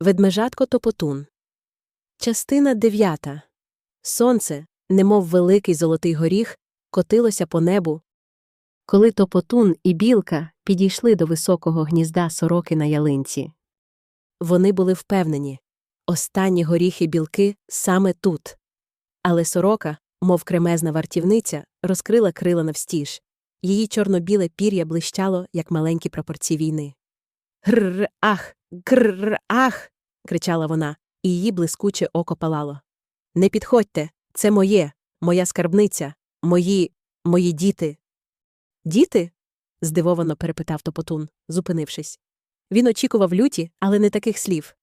Ведмежатко Топотун. Частина дев'ята. Сонце, немов великий золотий горіх, котилося по небу. Коли Топотун і білка підійшли до високого гнізда сороки на ялинці. Вони були впевнені останні горіхи білки саме тут. Але сорока, мов кремезна вартівниця, розкрила крила навстіж. Її чорно-біле пір'я блищало, як маленькі прапорці війни. Грр, ах, грр, ах. кричала вона, і її блискуче око палало. Не підходьте, це моє, моя скарбниця, мої, мої діти. Діти? здивовано перепитав Топотун, зупинившись. Він очікував люті, але не таких слів.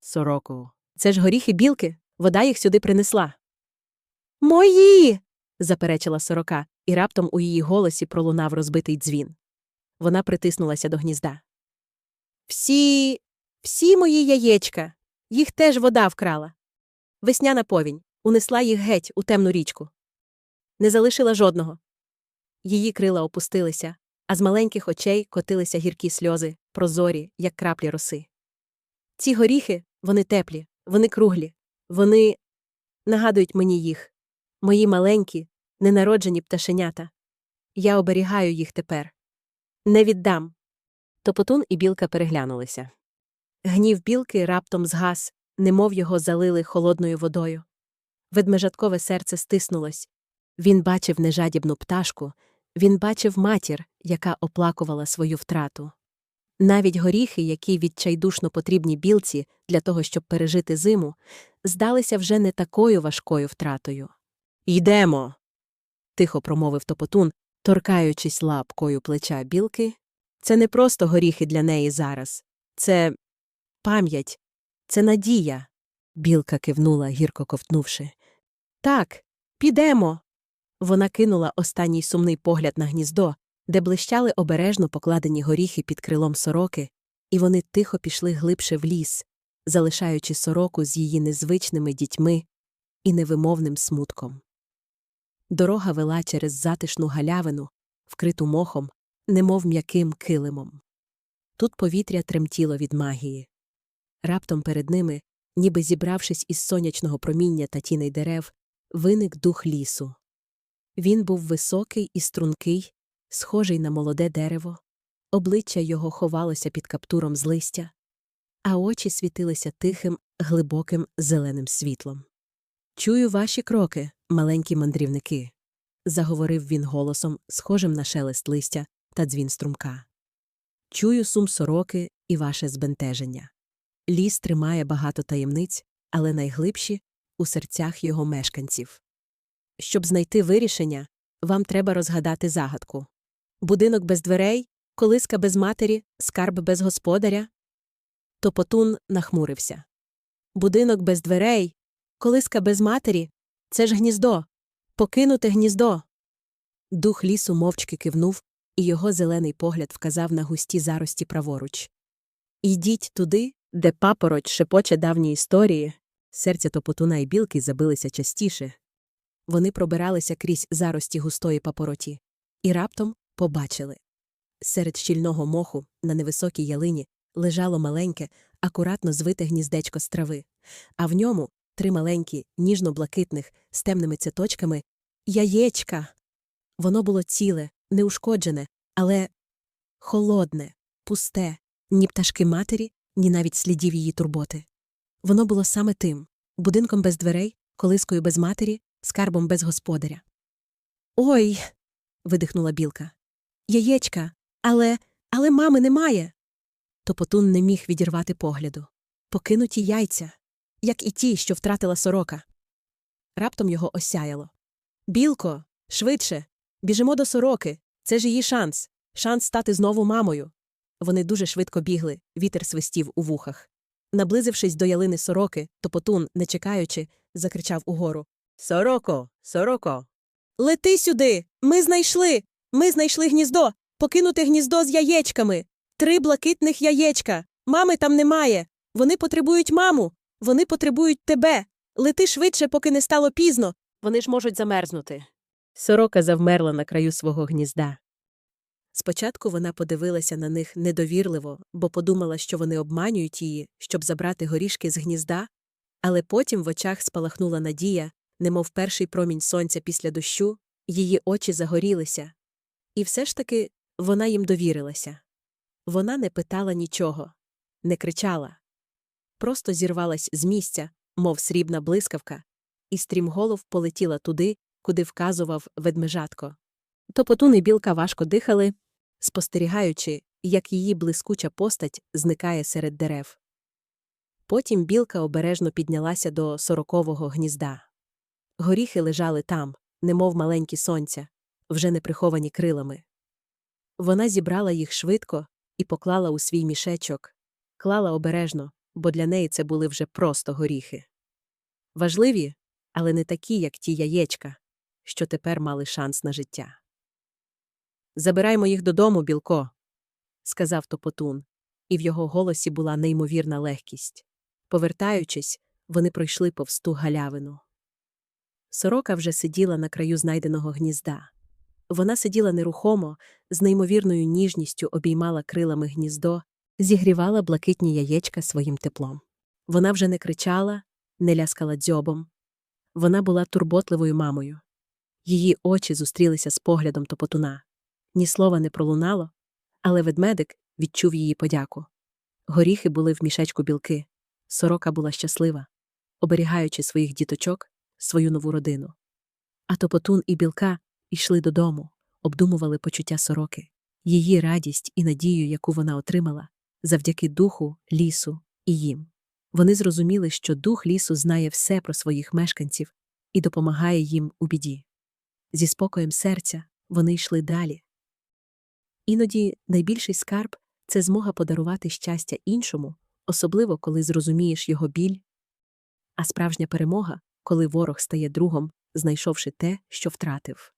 Сороку. Це ж горіхи білки, вода їх сюди принесла. Мої. заперечила сорока, і раптом у її голосі пролунав розбитий дзвін. Вона притиснулася до гнізда. Всі, всі мої яєчка. Їх теж вода вкрала. Весняна повінь унесла їх геть у темну річку. Не залишила жодного. Її крила опустилися, а з маленьких очей котилися гіркі сльози, прозорі, як краплі роси. Ці горіхи, вони теплі, вони круглі, вони нагадують мені їх, мої маленькі, ненароджені пташенята. Я оберігаю їх тепер. Не віддам. Топотун і білка переглянулися. Гнів білки раптом згас, немов його залили холодною водою. Ведмежаткове серце стиснулось. Він бачив нежадібну пташку, він бачив матір, яка оплакувала свою втрату. Навіть горіхи, які відчайдушно потрібні білці для того, щоб пережити зиму, здалися вже не такою важкою втратою. Йдемо. тихо промовив топотун, торкаючись лапкою плеча білки. Це не просто горіхи для неї зараз. Це пам'ять, це надія. Білка кивнула, гірко ковтнувши. Так, підемо. Вона кинула останній сумний погляд на гніздо, де блищали обережно покладені горіхи під крилом сороки, і вони тихо пішли глибше в ліс, залишаючи сороку з її незвичними дітьми і невимовним смутком. Дорога вела через затишну галявину, вкриту мохом, немов м'яким килимом. Тут повітря тремтіло від магії. Раптом перед ними, ніби зібравшись із сонячного проміння та тіней дерев, виник дух лісу. Він був високий і стрункий, схожий на молоде дерево, обличчя його ховалося під каптуром з листя, а очі світилися тихим, глибоким зеленим світлом. Чую ваші кроки, маленькі мандрівники, заговорив він голосом, схожим на шелест листя та дзвін струмка. Чую сум сороки і ваше збентеження. Ліс тримає багато таємниць, але найглибші у серцях його мешканців. Щоб знайти вирішення, вам треба розгадати загадку. Будинок без дверей, колиска без матері, скарб без господаря. Топотун нахмурився. Будинок без дверей, колиска без матері це ж гніздо, покинуте гніздо. Дух лісу мовчки кивнув, і його зелений погляд вказав на густі зарості праворуч. Ідіть туди, де папороть шепоче давні історії. Серця топотуна і білки забилися частіше. Вони пробиралися крізь зарості густої папороті і раптом побачили. Серед щільного моху на невисокій ялині лежало маленьке, акуратно звите гніздечко з трави, а в ньому три маленькі, ніжно-блакитних, з темними цяточками яєчка. Воно було ціле, неушкоджене, але холодне, пусте, ні пташки матері, ні навіть слідів її турботи. Воно було саме тим будинком без дверей, колискою без матері, скарбом без господаря. Ой. видихнула білка. Яєчка, але, але мами немає. Топотун не міг відірвати погляду. Покинуті яйця, як і ті, що втратила сорока. Раптом його осяяло. Білко, швидше, біжимо до сороки. Це ж її шанс. Шанс стати знову мамою. Вони дуже швидко бігли, вітер свистів у вухах. Наблизившись до ялини сороки, топотун, не чекаючи, закричав угору Сороко, сороко. Лети сюди. Ми знайшли. Ми знайшли гніздо. Покинуте гніздо з яєчками. Три блакитних яєчка. Мами там немає. Вони потребують маму. Вони потребують тебе. Лети швидше, поки не стало пізно. Вони ж можуть замерзнути. Сорока завмерла на краю свого гнізда. Спочатку вона подивилася на них недовірливо, бо подумала, що вони обманюють її, щоб забрати горішки з гнізда, але потім в очах спалахнула надія, немов перший промінь сонця після дощу, її очі загорілися. І все ж таки вона їм довірилася. Вона не питала нічого, не кричала. Просто зірвалась з місця, мов срібна блискавка, і стрімголов полетіла туди, куди вказував ведмежатко. Топотун і білка важко дихали, спостерігаючи, як її блискуча постать зникає серед дерев. Потім білка обережно піднялася до сорокового гнізда. Горіхи лежали там, немов маленькі сонця, вже не приховані крилами. Вона зібрала їх швидко і поклала у свій мішечок, клала обережно, бо для неї це були вже просто горіхи. Важливі, але не такі, як ті яєчка, що тепер мали шанс на життя. Забираймо їх додому, білко, сказав топотун, і в його голосі була неймовірна легкість. Повертаючись, вони пройшли повз ту галявину. Сорока вже сиділа на краю знайденого гнізда. Вона сиділа нерухомо, з неймовірною ніжністю обіймала крилами гніздо, зігрівала блакитні яєчка своїм теплом. Вона вже не кричала, не ляскала дзьобом. Вона була турботливою мамою. Її очі зустрілися з поглядом топотуна. Ні слова не пролунало, але ведмедик відчув її подяку. Горіхи були в мішечку білки. Сорока була щаслива, оберігаючи своїх діточок, свою нову родину. А топотун і білка йшли додому, обдумували почуття сороки, її радість і надію, яку вона отримала, завдяки духу, лісу і їм. Вони зрозуміли, що дух лісу знає все про своїх мешканців і допомагає їм у біді. Зі спокоєм серця вони йшли далі. Іноді найбільший скарб це змога подарувати щастя іншому, особливо коли зрозумієш його біль. А справжня перемога, коли ворог стає другом, знайшовши те, що втратив.